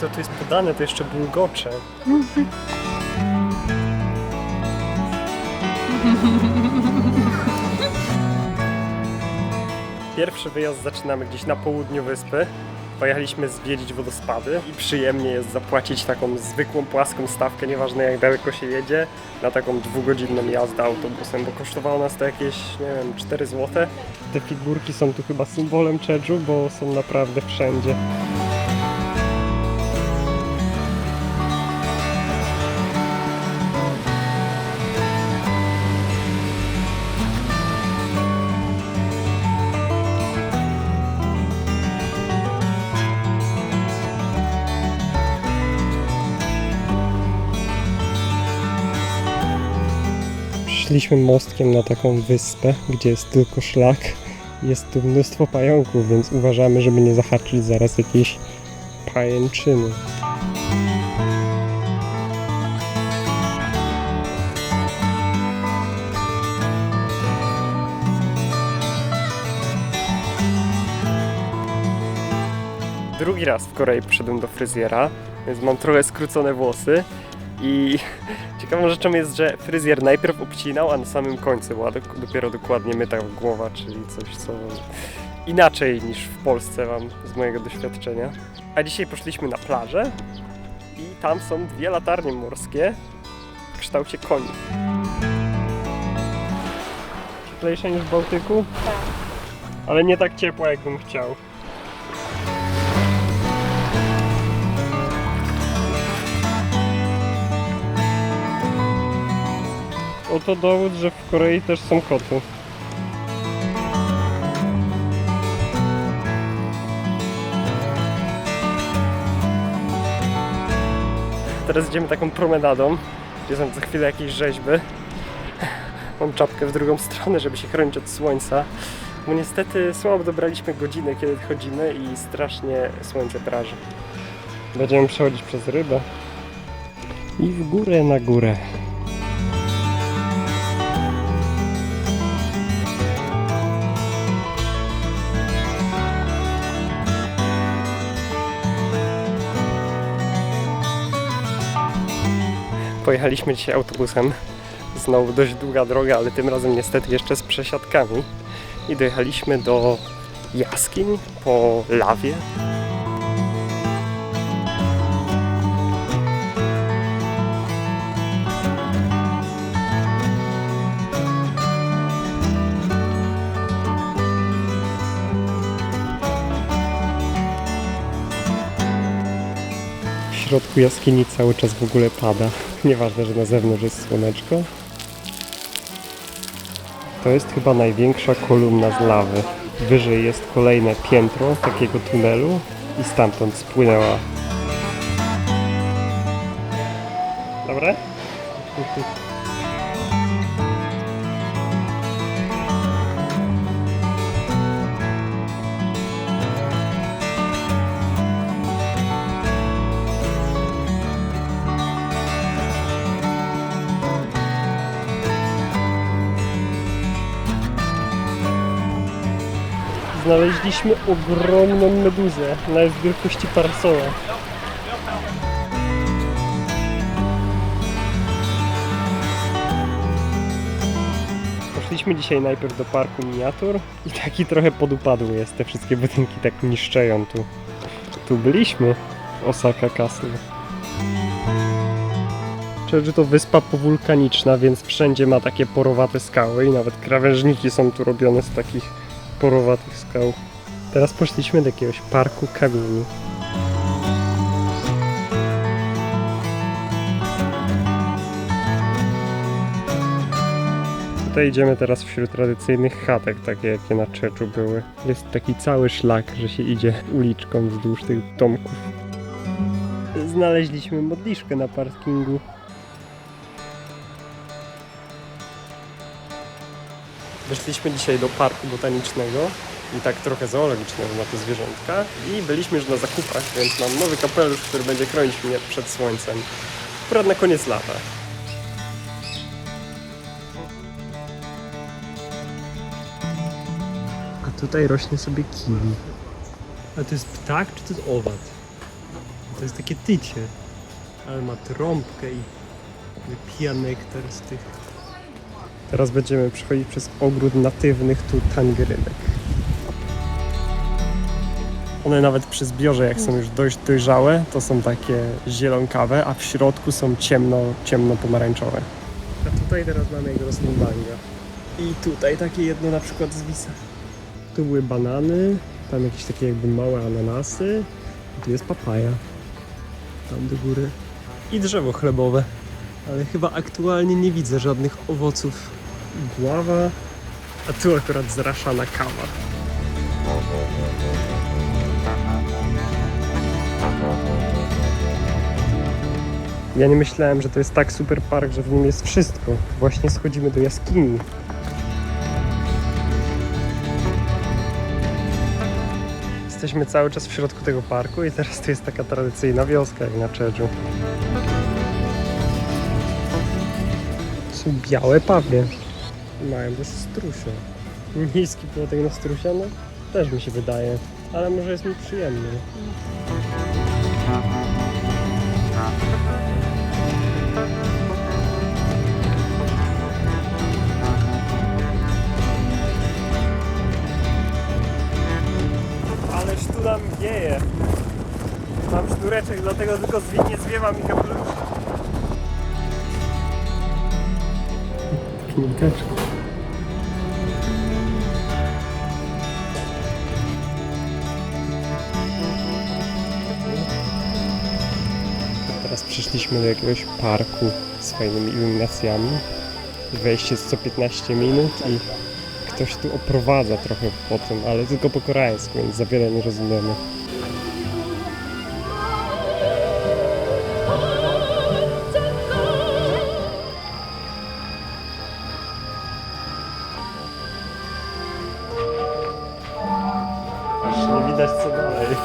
to tu jest podane, to jeszcze bulgocze. Pierwszy wyjazd zaczynamy gdzieś na południu wyspy. Pojechaliśmy zwiedzić wodospady i przyjemnie jest zapłacić taką zwykłą, płaską stawkę, nieważne jak daleko się jedzie, na taką dwugodzinną jazdę autobusem, bo kosztowało nas to jakieś, nie wiem, 4 zł. Te figurki są tu chyba symbolem Czedżu, bo są naprawdę wszędzie. Szliśmy mostkiem na taką wyspę, gdzie jest tylko szlak. Jest tu mnóstwo pająków, więc uważamy, żeby nie zahaczyć zaraz jakiejś pajęczyny. Drugi raz w Korei poszedłem do fryzjera, więc mam trochę skrócone włosy i Ciekawą rzeczą jest, że fryzjer najpierw obcinał, a na samym końcu była dok- dopiero dokładnie myta głowa, czyli coś, co inaczej niż w Polsce mam z mojego doświadczenia. A dzisiaj poszliśmy na plażę i tam są dwie latarnie morskie w kształcie koni. Cieplejsze niż w Bałtyku? Tak. Ale nie tak ciepło, jakbym chciał. Oto dowód, że w Korei też są koty. Teraz idziemy taką promenadą, gdzie są za chwilę jakieś rzeźby. Mam czapkę w drugą stronę, żeby się chronić od słońca. Bo niestety słabo dobraliśmy godzinę, kiedy chodzimy i strasznie słońce praży. Będziemy przechodzić przez rybę. I w górę na górę. Pojechaliśmy dzisiaj autobusem. Znowu dość długa droga, ale tym razem niestety jeszcze z przesiadkami. I dojechaliśmy do jaskiń po lawie. Środku jaskini cały czas w ogóle pada. Nieważne, że na zewnątrz jest słoneczko. To jest chyba największa kolumna z lawy. Wyżej jest kolejne piętro takiego tunelu i stamtąd spłynęła. Dobre? Znaleźliśmy ogromną meduzę. Ona jest wielkości parasola. Poszliśmy dzisiaj najpierw do parku miniatur i taki trochę podupadły jest. Te wszystkie budynki tak niszczeją tu. Tu byliśmy Osaka Castle. Czy to wyspa powulkaniczna, więc wszędzie ma takie porowate skały i nawet krawężniki są tu robione z takich porowatych skał. Teraz poszliśmy do jakiegoś parku kamieni. Tutaj idziemy teraz wśród tradycyjnych chatek, takie jakie na Czeczu były. Jest taki cały szlak, że się idzie uliczką wzdłuż tych domków. Znaleźliśmy modliszkę na parkingu. Weszliśmy dzisiaj do parku botanicznego i tak trochę zoologicznego na te zwierzątka i byliśmy już na zakupach, więc mam nowy kapelusz, który będzie chronić mnie przed słońcem. Akurat na koniec lata. A tutaj rośnie sobie kiwi. A to jest ptak, czy to jest owad? To jest takie tycie. Ale ma trąbkę i wypija nektar z tych. Teraz będziemy przechodzić przez ogród natywnych tu tangerynek. One nawet przy zbiorze, jak są już dość dojrzałe, to są takie zielonkawe, a w środku są ciemno, ciemno-pomarańczowe. A tutaj teraz mamy jak rosną manga. I tutaj takie jedno na przykład zwisa. Tu były banany, tam jakieś takie jakby małe ananasy, tu jest papaja. Tam do góry. I drzewo chlebowe. Ale chyba aktualnie nie widzę żadnych owoców. Gława, a tu akurat zraszana kawa. Ja nie myślałem, że to jest tak super park, że w nim jest wszystko. Właśnie schodzimy do jaskini. Jesteśmy cały czas w środku tego parku i teraz to jest taka tradycyjna wioska jak na Czedżu. Są białe pawie. Mają też strusia. Niski płotek na strusia, no też mi się wydaje. Ale może jest mi przyjemny. Ależ tu nam wieje. Mam sznureczek, dlatego tylko zwi- nie zwiewa mi kapelusza. Przyszliśmy do jakiegoś parku z fajnymi iluminacjami. Wejście jest co 15 minut i ktoś tu oprowadza trochę po tym, ale tylko po koreańsku, więc za wiele nie rozumiemy. Aż nie widać co dalej.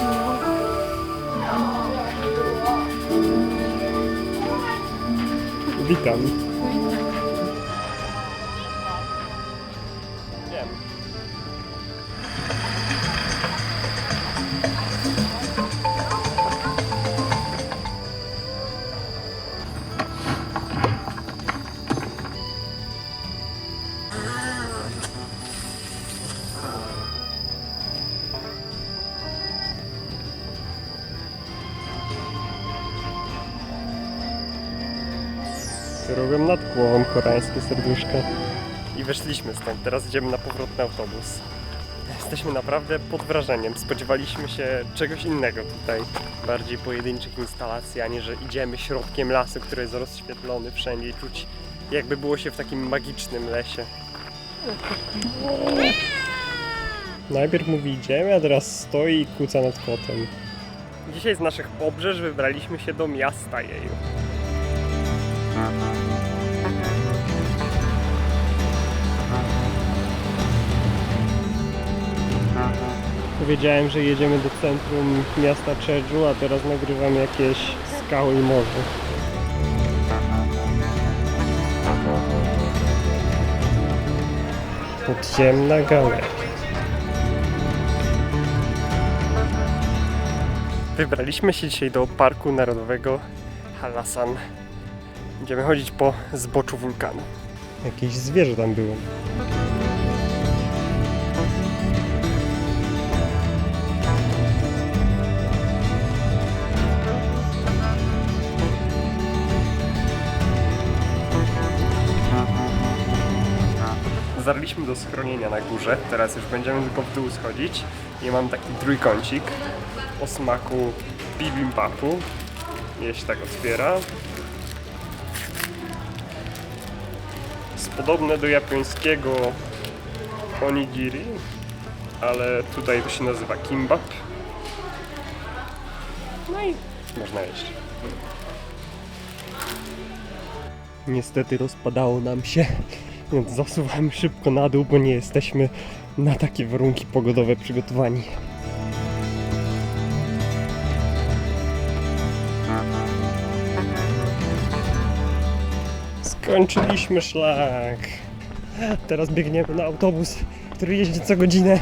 Witam. Robią nad głową koreańskie serduszka. I wyszliśmy stąd. Teraz idziemy na powrotny autobus. Jesteśmy naprawdę pod wrażeniem. Spodziewaliśmy się czegoś innego tutaj. Bardziej pojedynczych instalacji, a nie że idziemy środkiem lasu, który jest rozświetlony wszędzie czuć jakby było się w takim magicznym lesie. Najpierw mówi idziemy, a teraz stoi i kuca nad kotem. Dzisiaj z naszych obrzeż wybraliśmy się do miasta Jeju. Powiedziałem, że jedziemy do centrum miasta Czedżu, a teraz nagrywam jakieś skały i morze. Podziemna galeria. Wybraliśmy się dzisiaj do Parku Narodowego Halasan. Będziemy chodzić po zboczu wulkanu. Jakieś zwierzę tam było. Zarliśmy do schronienia na górze, teraz już będziemy tylko w dół schodzić i mam taki trójkącik o smaku bibimbapu. Jeśli tak otwiera. Podobne do japońskiego onigiri, ale tutaj to się nazywa kimbap. No i można jeść. Niestety rozpadało nam się, więc zasuwamy szybko na dół, bo nie jesteśmy na takie warunki pogodowe przygotowani. Skończyliśmy szlak. Teraz biegniemy na autobus, który jeździ co godzinę.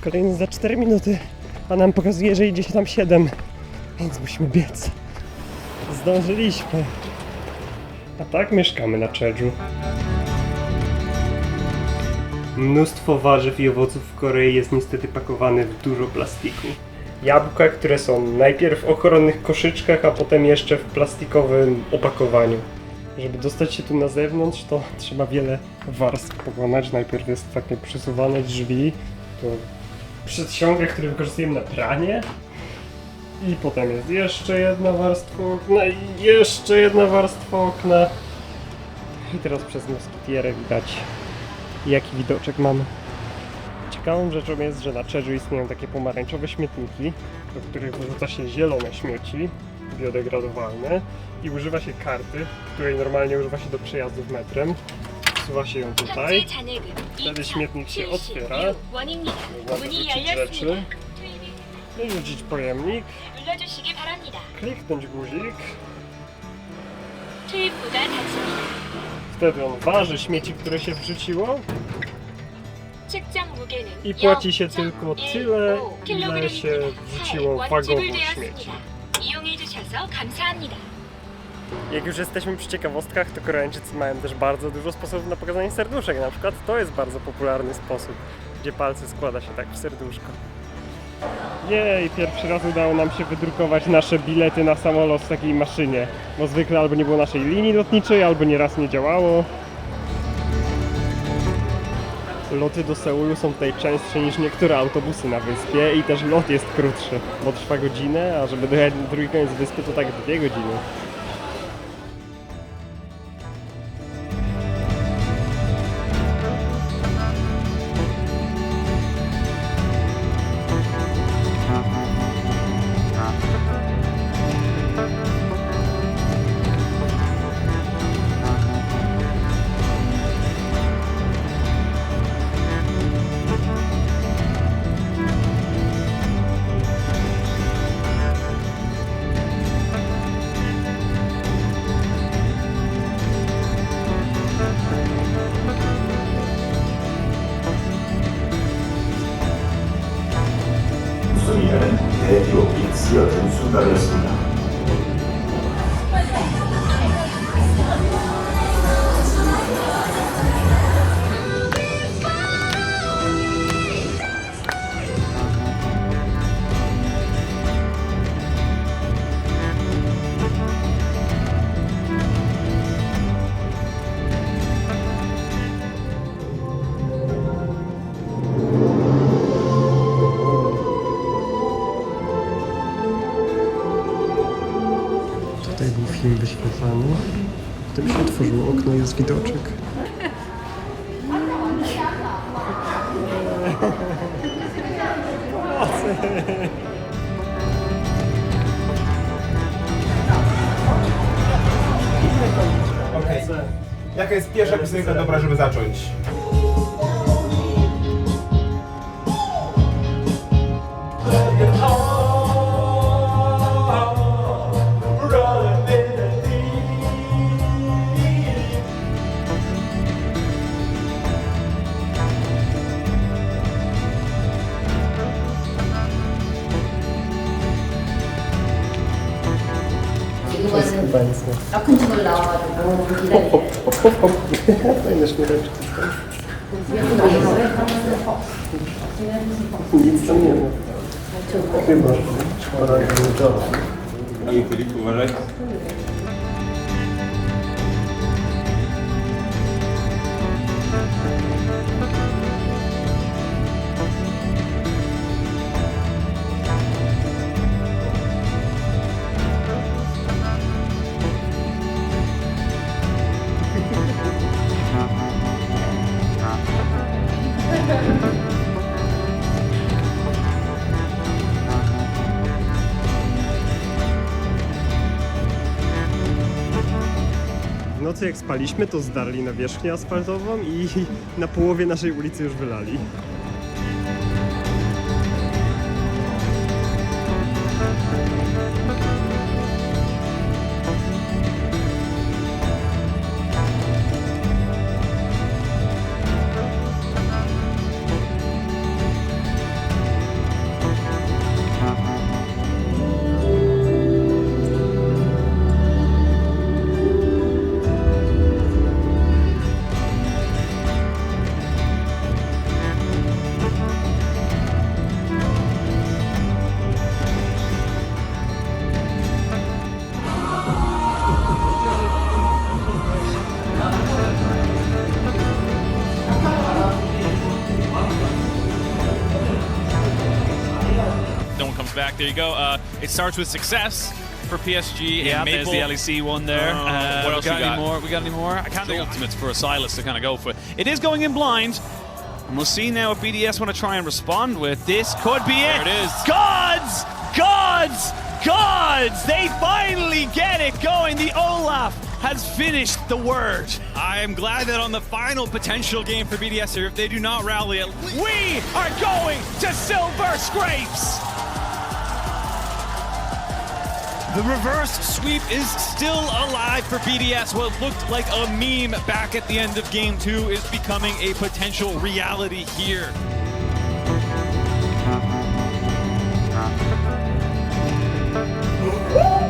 Kolejny za 4 minuty, a nam pokazuje, że idzie się tam 7. więc musimy biec. Zdążyliśmy. A tak mieszkamy na Czedżu. Mnóstwo warzyw i owoców w Korei jest niestety pakowane w dużo plastiku. Jabłka, które są najpierw w ochronnych koszyczkach, a potem jeszcze w plastikowym opakowaniu. Żeby dostać się tu na zewnątrz, to trzeba wiele warstw pokonać. Najpierw jest takie przesuwane drzwi, to przedsionka, które wykorzystujemy na pranie. I potem jest jeszcze jedna warstwa okna i jeszcze jedna warstwa okna. I teraz przez moskitierę widać jaki widoczek mamy. Ciekawą rzeczą jest, że na Czerzu istnieją takie pomarańczowe śmietniki, do których wyrzuca się zielone śmieci biodegradowalne i używa się karty, której normalnie używa się do przejazdów metrem. Wsuwa się ją tutaj. Wtedy śmietnik się otwiera. Można wyrzucić rzeczy. No wyrzucić pojemnik. Kliknąć guzik. Wtedy on waży śmieci, które się wrzuciło. I płaci się tylko tyle, ile się wrzuciło wagonów śmieci. 되었습니다. 이용해 주셔서 감사합니다. Jak już jesteśmy przy ciekawostkach, to Koreańczycy mają też bardzo dużo sposobów na pokazanie serduszek. Na przykład to jest bardzo popularny sposób, gdzie palce składa się tak w serduszko. Jej, pierwszy raz udało nam się wydrukować nasze bilety na samolot w takiej maszynie. Bo zwykle albo nie było naszej linii lotniczej, albo nieraz nie działało. Loty do Seulu są tutaj częstsze niż niektóre autobusy na wyspie i też lot jest krótszy, bo trwa godzinę, a żeby dojechać na drugi koniec wyspy to tak dwie godziny. 대기록이 쓰여진 순간이었습니다. wyświetlany. Potem się otworzyło okno, jest widoczek. Okej. Jaka jest pierwsza piosenka dobra, żeby zacząć? Sofą. Fajne sznureczki. Nic tam nie ma. Chyba. Szkoda, że nie udało. Ale Filip, uważaj. Nocy jak spaliśmy, to zdarli nawierzchnię asfaltową i na połowie naszej ulicy już wylali. There you go. Uh, it starts with success for PSG. Yeah, and there's the LEC one there. Uh, Uh, what we else got we any got? more? We got any more? I can't the ultimates for a Silas to kind of go for. It is going in blind. And we'll see now what BDS want to try and respond with. This could be it. There it is. Gods! Gods! Gods! They finally get it going. The Olaf has finished the word. I am glad that on the final potential game for BDS here, if they do not rally it. We are going to Silver Scrapes! The reverse sweep is still alive for BDS. What looked like a meme back at the end of game two is becoming a potential reality here. Woo!